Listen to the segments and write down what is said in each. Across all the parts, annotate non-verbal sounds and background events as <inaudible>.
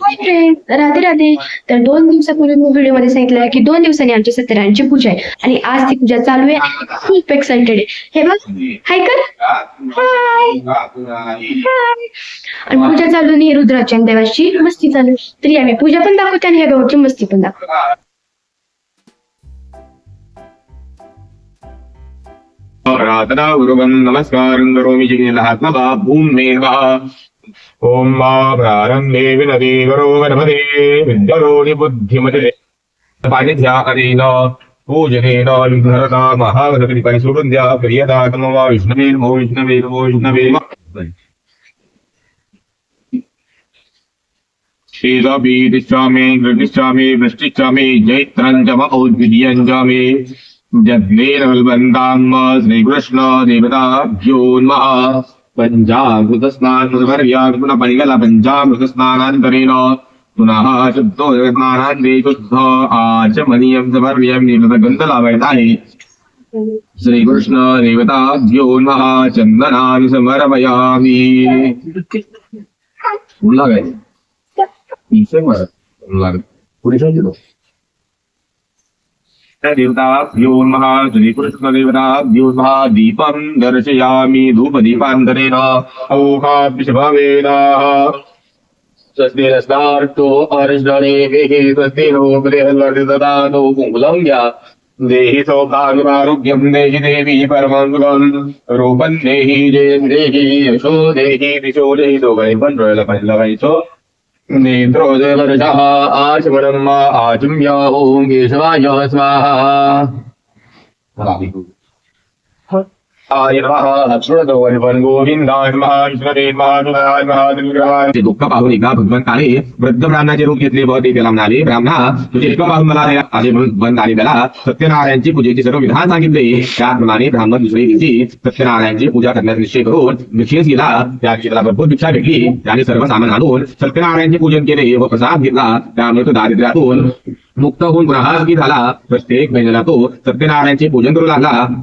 Hi friends Radhe Radhe. तर दोन दिवसापूर्वी मी व्हिडिओमध्ये सांगितलं की दोन दिवसांनी आमची सत्यनारायणची पूजा आहे. आणि आज ती पूजा चालू आहे खूप एक्साइटेड आहे. हे बघ. हाय कर. हाय हाय आणि पूजा चालू नाही रुद्राच्या देवाची. मस्ती चालू तरी आम्ही पूजा पण दाखवते आणि ह्या गावाची मस्ती पण दाखवते. प्रार्थना गुरुवं नमस्कारं करोमि जिगिलहात्मवा भूमेवा ॐ मा प्रारम्भे विनदे वरो गणपते बुद्धिमते निबुद्धिमते। पाणिध्याकरेण पूजनेन विघ्नहरता महागणपती पाणी सोडून द्या प्रियदा नमो विष्णवे नमो विष्णवे नमो विष्णवे नमः. गृहिष्ठामि वृष्टिष्ठामि जैत्रञ्जम औद्विदीयञ्जामि जग्नेन बलवन्ताम् श्रीकृष्ण देवताभ्योन्मः पुनः परिगल पञ्चामृतस्नानान्तरेण पुनः शुद्धो स्नानान्ते शुद्ध आचमनीयं समर्यं निमृतगन्धलाभयताय श्रीकृष्ण देवताभ्योन्मः चन्दनानि समर्पयामि उल्ला <laughs> काय Dice, bueno, पुढे सांगितलं देवताभ्यो महा श्रीकृष्णदेवताभ्यो महा दीपं दर्शयामि धूपदीपान्तरेण औहाभिषभावेनाः स्वस्ति नस्तार्तो अर्षणेभिः स्वस्ति नो गृहलर्ददानो कुङ्कुलं या देहि सौभाग्यमारोग्यं देहि देवी परमं रूपं देहि जयं देहि यशो देहि दिशो देहि दोघै पञ्चलपञ्चलवैचो नेत्रोदवर्षः आचमनम् आचम्य ॐ केशवाय स्वाहा दुःख पाहून एका भगवंताने वृद्ध ब्राह्मणाचे रूप घेतले व ते त्याला म्हणाले ब्राह्मणा तुझे इतकं पाहून मला दया आले म्हणून बंद त्याला सत्यनारायणची पूजेचे सर्व विधान सांगितले त्याप्रमाणे ब्राह्मण दुसरी दिवशी सत्यनारायणची पूजा करण्याचा निश्चय करून भिक्षेस गेला त्या त्याला भरपूर भिक्षा भेटली त्याने सर्व सामान आणून सत्यनारायणचे पूजन केले व प्रसाद घेतला त्यामुळे तो दारिद्र्यातून मुक्त होऊन पुन्हा झाला. प्रत्येक महिन्याला तो सत्यनारायणचे पूजन करू लागला.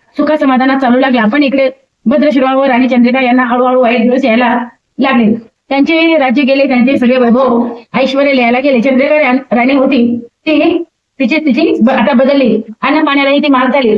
सुखा समाधानात चालू लागला. पण इकडे भद्रशिवा व राणी चंद्रिका यांना हळूहळू वाईट दिवस यायला लागले. त्यांचे राज्य गेले त्यांचे सगळे वैभव ऐश्वर लिहायला गेले. चंद्रिका राणी होती. ती तिची तिची आता बदलली. अन्न पाण्यालाही ती मार झाली.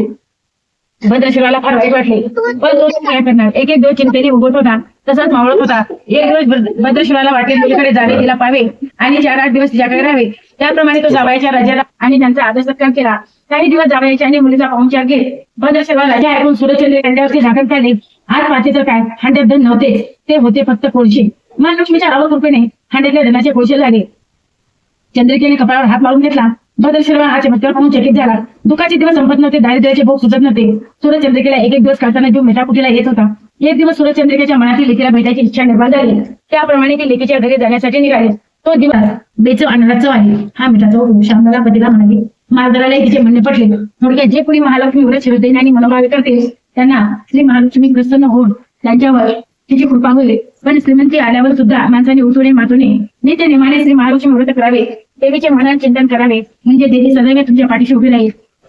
भद्रशिवाला फार वाईट वाटले. पण तो काय करणार? एक एक दिवस चिंतेने उभट होता. तसाच मावळत होता. एक दिवस भद्रशिवाला वाटले मुलीकडे जावे तिला पावे आणि चार आठ दिवस तिच्याकडे राहावे. त्याप्रमाणे तो जावयाच्या राजाला आणि त्यांचा आदर सत्कार केला. काही दिवस जावयाच्या आणि मुलीचा पाहुणचार घेत भद्रशिवा राजा ऐकून सूर्यचंद्र त्यांच्यावरती झाकण काढले आज पाहते काय? हांड्यात धन नव्हते. ते होते फक्त कोळशे. महालक्ष्मीच्या रावळ कृपेने हांड्यातल्या धनाचे कोळशे लागले चंद्रिकेने कपाळावर हात मारून घेतला. भद्रशिवा हा चमत्कार पाहून चकित झाला. दुःखाचे दिवस संपत नव्हते. दारिद्र्याचे भोग सुचत नव्हते. सूर्यचंद्रिकेला एक एक दिवस काढताना जीव मेटाकुटीला येत होता. एक दिवस सूर्यचंद्रिकेच्या मनातील लेकीला भेटायची इच्छा निर्माण झाली. त्याप्रमाणे ते लेकीच्या घरी जाण्यासाठी निघाले. तो दिवस बेचव अनराचव आहे. हा मिठाचा होऊन पतीला म्हणाले मालदाराला तिचे म्हणणे पटले. थोडक्यात जे कोणी महालक्ष्मी व्रत शिवतेने आणि मनोभावे करते त्यांना श्री महालक्ष्मी प्रसन्न होऊन त्यांच्यावर तिची कृपा होईल. पण श्रीमंती आल्यावर सुद्धा माणसाने उठूने मातूने नित्य निमाने श्री महालक्ष्मी व्रत करावे. देवीचे मनात चिंतन करावे. म्हणजे देवी सदैव तुमच्या पाठीशी उभी राहील.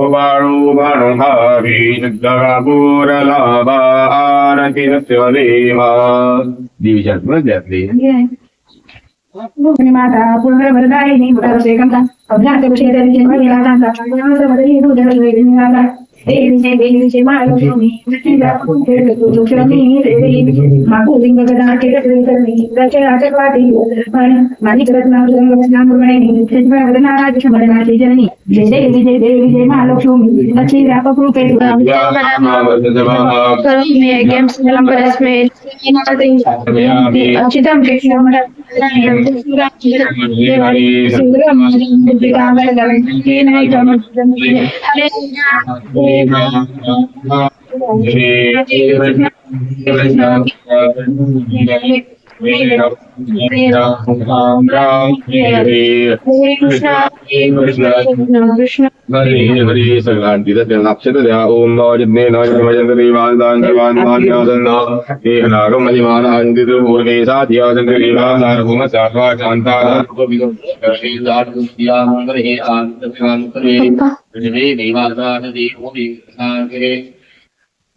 बाणू भावी जगापूरला आरती सत्यदेवा देवीच्या आत्महत्यातली भूमी माता पुनर्वरदायिनी पुनर्वसेकंता अभ्यासविषये देवीचे माता देवीचे देवीचे महालक्ष्मी लक्ष्मी देवी माकुलिंग Jai Krishna, Jai Krishna, Ratna Ratna मुरणी वदना राजशमरणाची जननी जय देवी जय देवी जय महालक्ष्मी लक्ष्मी व्यापक रूपे करून मी गेम्स बऱ्याच मिळेल चिदम कृष्ण हरे हरे सगळं तिथं लक्षात देवादान देवान्मान्यासन्ना हे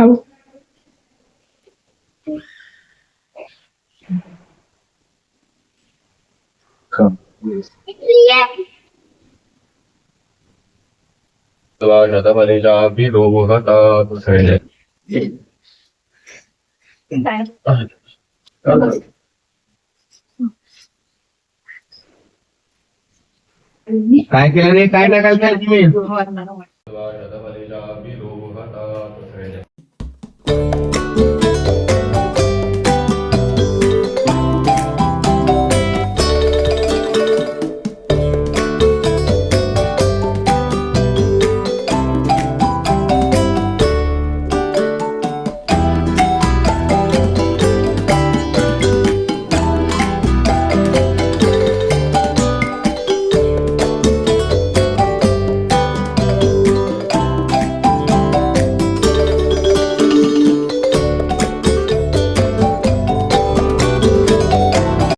हाऊ काय केलं रे काय टाकायचं तुम्ही Thank you.